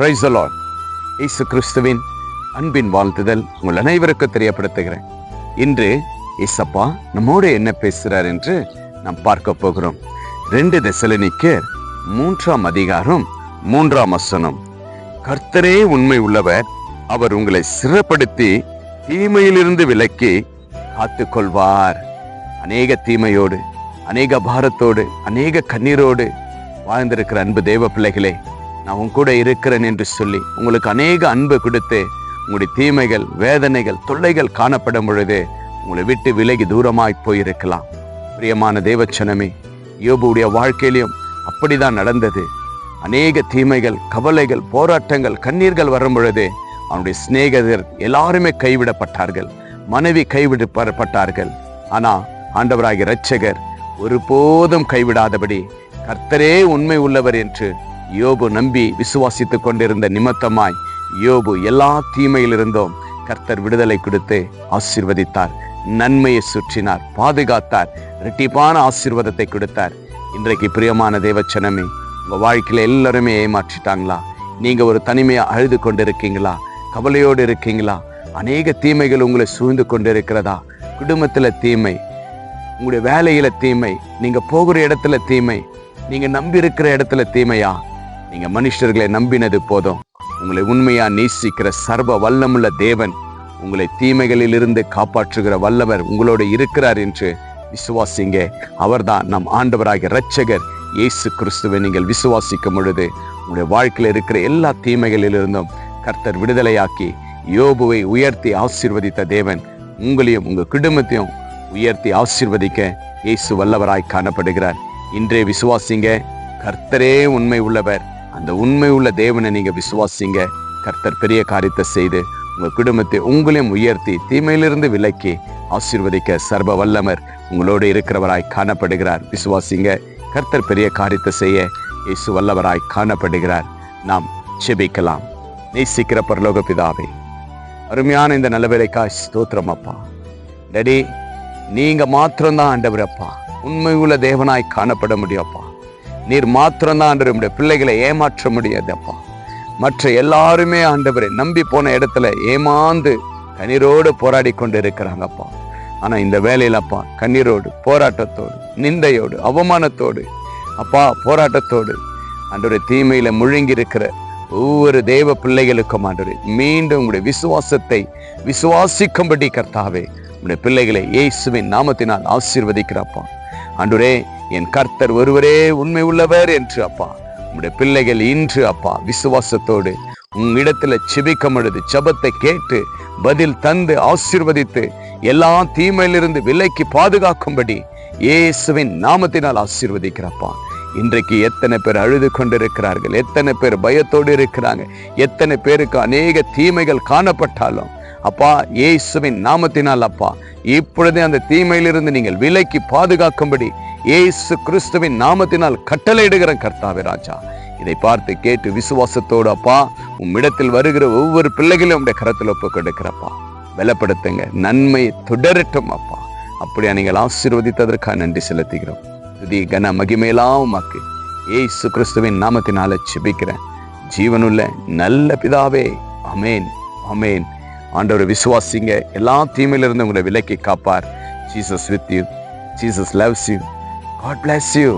பிரைசலான் இயேசு கிறிஸ்துவின் அன்பின் வாழ்த்துதல் உங்கள் அனைவருக்கு தெரியப்படுத்துகிறேன். இன்று இசப்பா நம்மோடு என்ன பேசுகிறார் என்று நாம் பார்க்க போகிறோம். ரெண்டு தெசலனிக்கர் மூன்றாம் அதிகாரம் மூன்றாம் வசனம். கர்த்தரே உண்மை உள்ளவர் அவர் உங்களை சிறப்படுத்தி தீமையிலிருந்து விலக்கி காத்துக்கொள்வார். அநேக தீமையோடு அநேக பாரத்தோடு அநேக கண்ணீரோடு வாழ்ந்திருக்கிற அன்பு தேவ பிள்ளைகளே நான் உன் கூட இருக்கிறேன் என்று சொல்லி உங்களுக்கு அநேக அன்பு கொடுத்து உங்களுடைய தீமைகள் வேதனைகள் தொல்லைகள் காணப்படும் பொழுது உங்களை விட்டு விலகி தூரமாய் போயிருக்கலாம். பிரியமான தேவச்சனமே யோபுடைய வாழ்க்கையிலும் அப்படிதான் நடந்தது. அநேக தீமைகள் கவலைகள் போராட்டங்கள் கண்ணீர்கள் வரும் பொழுது அவனுடைய சிநேகிதர் எல்லாருமே கைவிடப்பட்டார்கள். மனைவி கைவிடப்பட்டார்கள். ஆனா ஆண்டவராகிய இரட்சகர் ஒருபோதும் கைவிடாதபடி கர்த்தரே உண்மை உள்ளவர் என்று யோபு நம்பி விசுவாசித்துக் கொண்டிருந்த நிமித்தமாய் யோபு எல்லா தீமையிலிருந்தும் கர்த்தர் விடுதலை கொடுத்து ஆசீர்வதித்தார். நன்மையை சுற்றினார் பாதுகாத்தார் இரட்டிப்பான ஆசீர்வாதத்தை கொடுத்தார். இன்றைக்கு பிரியமான தேவச்சனமே உங்க வாழ்க்கையில எல்லாருமே ஏமாற்றிட்டாங்களா? நீங்க ஒரு தனிமையா அழுது கொண்டிருக்கீங்களா? கவலையோடு இருக்கீங்களா? அநேக தீமைகள் உங்களை சூழ்ந்து கொண்டிருக்கிறதா? குடும்பத்துல தீமை உங்களுடைய வேலையில தீமை நீங்க போகிற இடத்துல தீமை நீங்க நம்பி இருக்கிற இடத்துல தீமையா? நீங்க மனுஷர்களை நம்பினது போதும். உங்களை உண்மையா நேசிக்கிற சர்வ வல்லமுள்ள தேவன் உங்களை தீமைகளில் இருந்து காப்பாற்றுகிற வல்லவர் உங்களோடு இருக்கிறார் என்று விசுவாசிங்க. அவர்தான் நம் ஆண்டவராகிய இரட்சகர் இயேசு கிறிஸ்துவை நீங்கள் விசுவாசிக்கும் பொழுது உங்களுடைய வாழ்க்கையில் இருக்கிற எல்லா தீமைகளிலிருந்தும் கர்த்தர் விடுதலையாக்கி யோபுவை உயர்த்தி ஆசீர்வதித்த தேவன் உங்களையும் உங்க குடும்பத்தையும் உயர்த்தி ஆசீர்வதிக்க இயேசு வல்லவராய் காணப்படுகிறார். இன்றே விசுவாசிங்க கர்த்தரே உண்மை உள்ளவர். அந்த உண்மை உள்ள தேவனை நீங்க விசுவாசிங்க. கர்த்தர் பெரிய காரியத்தை செய்து உங்க குடும்பத்தை உங்களையும் உயர்த்தி தீமையிலிருந்து விலக்கி ஆசீர்வதிக்க சர்வ வல்லமர் உங்களோடு இருக்கிறவராய் காணப்படுகிறார். விசுவாசிங்க கர்த்தர் பெரிய காரியத்தை செய்ய இயேசு வல்லவராய் காணப்படுகிறார். நாம் செபிக்கலாம் நேசிக்கிற பரலோக பிதாவே அருமையான இந்த நல்லவேலைக்காய் ஸ்தோத்திரம் அப்பா. டடி நீங்க மாத்திரம்தான் ஆண்டவர் அப்பா. உண்மை உள்ள தேவனாய் காணப்பட முடியும் அப்பா. நீர் மாத்திரம்தான் ஆண்டவர் உடைய பிள்ளைகளை ஏமாற்ற முடியாதப்பா. மற்ற எல்லாருமே ஆண்டவரை நம்பி போன இடத்துல ஏமாந்து கண்ணீரோடு போராடி கொண்டு இருக்கிறாங்கப்பா ஆனா இந்த வேலையிலப்பா கண்ணீரோடு போராட்டத்தோடு நிந்தையோடு அவமானத்தோடு அப்பா போராட்டத்தோடு அன்றொரு தீமையில முழுங்கி இருக்கிற ஒவ்வொரு தேவ பிள்ளைகளுக்கும் ஆண்டவரே மீண்டும் உங்களுடைய விசுவாசத்தை விசுவாசிக்கும்படி கர்த்தாவே உங்களுடைய பிள்ளைகளை இயேசுவின் நாமத்தினால் ஆசீர்வதிக்கிறப்பா. ஆண்டவரே என் கர்த்தர் ஒருவரே உண்மை உள்ளவர் என்று அப்பா. உங்களுடைய பிள்ளைகள் இன்று அப்பா விசுவாசத்தோடு உங்களிடத்துல செபிக்கும் பொழுது ஜபத்தை கேட்டு பதில் தந்து ஆசிர்வதித்து எல்லா தீமையிலிருந்து விலைக்கு பாதுகாக்கும்படி இயேசுவின் நாமத்தினால் ஆசீர்வதிக்கிறப்பா. இன்றைக்கு எத்தனை பேர் அழுது கொண்டிருக்கிறார்கள் எத்தனை பேர் பயத்தோடு இருக்கிறாங்க எத்தனை பேருக்கு அநேக தீமைகள் காணப்பட்டாலும் அப்பா இயேசுவின் நாமத்தினால் அப்பா இப்பொழுதே அந்த தீமையிலிருந்து நீங்கள் விலைக்கு பாதுகாக்கும்படி இயேசு கிறிஸ்துவின் நாமத்தினால் கட்டளையிடுகிற கர்த்தாவே ராஜா. இதை பார்த்து கேட்டு விசுவாசத்தோடு அப்பா உம்மிடத்தில் வருகிற ஒவ்வொரு பிள்ளைகளையும் உடைய கரத்தில் ஒப்பு கொடுக்கிறப்பா. வெலப்படுத்துங்க நன்மை தொடரட்டும் அப்பா. அப்படியா நீங்கள் ஆசீர்வதித்ததற்காக நன்றி செலுத்துகிறோம். துதி கன மகிமையெல்லாம் உமாக்கு. ஏசு கிறிஸ்துவின் நாமத்தினால செபிக்கிறேன் ஜீவனுள்ள நல்ல பிதாவே அமேன் அமேன் ஆண்டவர் விசுவாசிங்க. எல்லா தீமையிலிருந்து உங்களை விலக்கி காப்பார். Jesus with you Jesus loves you God bless you